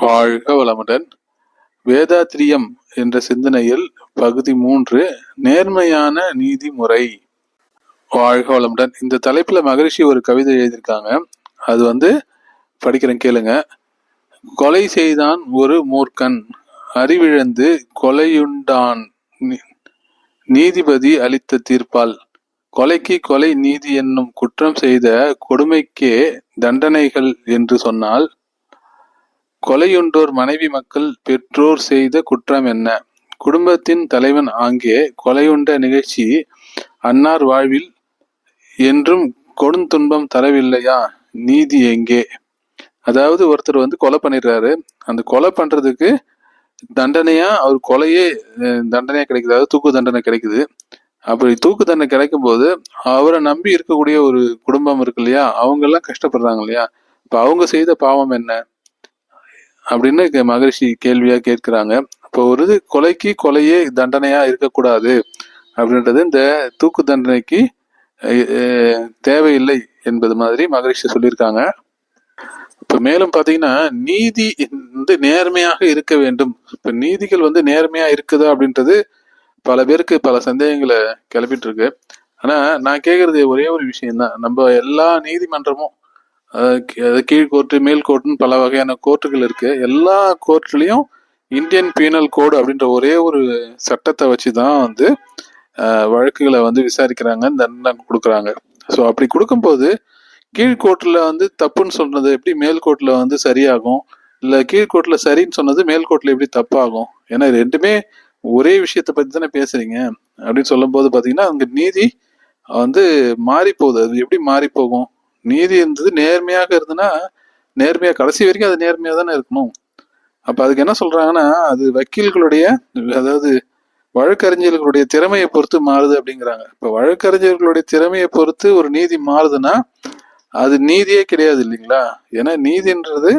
வாழ்க வளமுடன். வேதாத்திரியம் என்ற சிந்தனையில் பகுதி மூன்று நேர்மையான நீதிமுறை. வாழ்க வளமுடன். இந்த தலைப்புல மகரிஷி ஒரு கவிதை எழுதியிருக்காங்க. அது வந்து படிக்கிறேன் கேளுங்க. கொலை செய்தான் ஒரு மூர்க்கன் அறிவிழந்து கொலையுண்டான் நீதிபதி அளித்த தீர்ப்பால். கொலைக்கு கொலை நீதி என்னும் குற்றம் செய்த கொடுமைக்கே தண்டனைகள் என்று சொன்னால் கொலையுண்டோர் மனைவி மக்கள் பெற்றோர் செய்த குற்றம் என்ன? குடும்பத்தின் தலைவன் ஆங்கே கொலையுண்ட நிகழ்ச்சி அன்னார் வாழ்வில் என்றும் கொடுந்துன்பம் தரவில்லையா? நீதி எங்கே? அதாவது ஒருத்தர் வந்து கொலை பண்ணிடுறாரு. அந்த கொலை பண்றதுக்கு தண்டனையா? அவர் கொலையே தண்டனையா கிடைக்குது. அதாவது தூக்கு தண்டனை கிடைக்குது. அப்படி தூக்கு தண்டனை கிடைக்கும் போது அவரை நம்பி இருக்கக்கூடிய ஒரு குடும்பம் இருக்கு இல்லையா? அவங்க எல்லாம் கஷ்டப்படுறாங்க இல்லையா? இப்ப அவங்க செய்த பாவம் என்ன? அப்படின்னு மகரிஷி கேள்வியா கேட்கிறாங்க. இப்போ ஒரு இது கொலைக்கு கொலையே தண்டனையா இருக்கக்கூடாது அப்படின்றது இந்த தூக்கு தண்டனைக்கு தேவையில்லை என்பது மாதிரி மகரிஷி சொல்லியிருக்காங்க. இப்போ மேலும் பார்த்தீங்கன்னா நீதி வந்து நேர்மையாக இருக்க வேண்டும். இப்போ நீதிகள் வந்து நேர்மையாக இருக்குதா அப்படின்றது பல பேருக்கு பல சந்தேகங்களை கிளப்பிட்டு இருக்கு. ஆனால் நான் கேட்குறது ஒரே ஒரு விஷயம்தான். நம்ம எல்லா நீதிமன்றமும் கீழ்கோர்ட்டு கீழ் கோர்ட்டு மேல் கோர்ட்டுன்னு பல வகையான கோர்ட்டுகள் இருக்கு. எல்லா கோர்ட்லேயும் இந்தியன் பீனல் கோடு அப்படின்ற ஒரே ஒரு சட்டத்தை வச்சு தான் வந்து வழக்குகளை வந்து விசாரிக்கிறாங்க தண்டனை கொடுக்குறாங்க. ஸோ அப்படி கொடுக்கும்போது கீழ் வந்து தப்புன்னு சொல்றது எப்படி? மேல் கோர்ட்டில் வந்து சரியாகும். இல்லை கீழ் சரின்னு சொன்னது மேல் கோர்ட்ல எப்படி தப்பாகும்? ஏன்னா ரெண்டுமே ஒரே விஷயத்தை பற்றி தானே பேசுறீங்க. அப்படின்னு சொல்லும்போது பார்த்தீங்கன்னா அங்கே நீதி வந்து மாறி போகுது அது எப்படி மாறி போகும் நீதி இருந்தது நேர்மையாக இருந்ததுன்னா நேர்மையாக கடைசி வரைக்கும் அது நேர்மையாக தானே இருக்கணும். அப்போ அதுக்கு என்ன சொல்கிறாங்கன்னா அது வக்கீல்களுடைய அதாவது வழக்கறிஞர்களுடைய திறமையை பொறுத்து மாறுது அப்படிங்கிறாங்க. இப்போ வழக்கறிஞர்களுடைய திறமையை பொறுத்து ஒரு நீதி மாறுதுன்னா அது நீதியே கிடையாது இல்லைங்களா? ஏன்னா நீதின்றது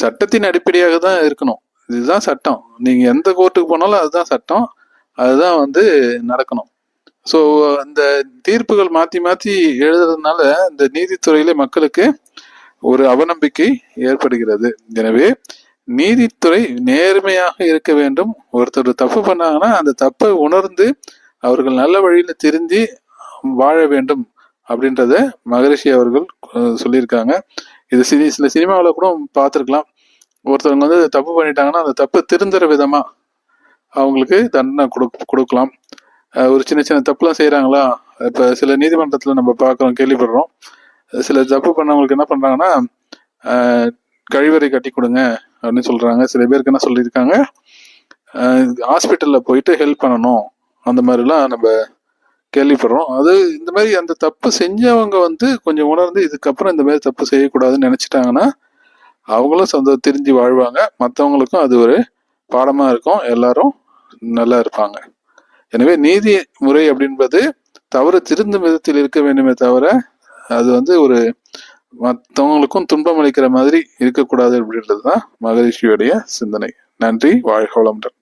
சட்டத்தின் அடிப்படையாக தான் இருக்கணும். இதுதான் சட்டம். நீங்கள் எந்த கோர்ட்டுக்கு போனாலும் அதுதான் சட்டம். அதுதான் வந்து நடக்கணும். ஸோ அந்த தீர்ப்புகள் மாற்றி மாற்றி எழுதுறதுனால இந்த நீதித்துறையில மக்களுக்கு ஒரு அவநம்பிக்கை ஏற்படுகிறது. எனவே நீதித்துறை நேர்மையாக இருக்க வேண்டும். ஒருத்தர் தப்பு பண்ணாங்கன்னா அந்த தப்பை உணர்ந்து அவர்கள் நல்ல வழியில் திருந்தி வாழ வேண்டும் அப்படின்றத மகரிஷி அவர்கள் சொல்லியிருக்காங்க. இது சினி சில சினிமாவில் கூட பார்த்துருக்கலாம். ஒருத்தவங்க வந்து தப்பு பண்ணிட்டாங்கன்னா அந்த தப்பு திருந்துற விதமாக அவங்களுக்கு தண்டனை கொடு கொடுக்கலாம். ஒரு சின்ன சின்ன தப்புலாம் செய்கிறாங்களா இப்போ சில நீதிமன்றத்தில் நம்ம பார்க்குறோம் கேள்விப்படுறோம். சில தப்பு பண்ணவங்களுக்கு என்ன பண்ணுறாங்கன்னா கழிவறை கட்டி கொடுங்க அப்படின்னு சொல்கிறாங்க சில பேருக்கு என்ன சொல்லியிருக்காங்க? ஹாஸ்பிட்டலில் போயிட்டு ஹெல்ப் பண்ணணும். அந்த மாதிரிலாம் நம்ம கேள்விப்படுறோம். அது இந்த மாதிரி அந்த தப்பு செஞ்சவங்க வந்து கொஞ்சம் உணர்ந்து இதுக்கப்புறம் இந்த மாதிரி தப்பு செய்யக்கூடாதுன்னு நினச்சிட்டாங்கன்னா அவங்களும் சொந்த திரிஞ்சு வாழ்வாங்க. மற்றவங்களுக்கும் அது ஒரு பாடமாக இருக்கும். எல்லாரும் நல்லா இருப்பாங்க. எனவே நீதி முறை அப்படின்றது தவறு திருந்தும் விதத்தில் இருக்க வேண்டுமே தவிர அது வந்து ஒரு மற்றவங்களுக்கும் துன்பம் அளிக்கிற மாதிரி இருக்கக்கூடாது அப்படின்றது தான் மகரிஷியுடைய சிந்தனை. நன்றி வாழ்க வளமுடன்.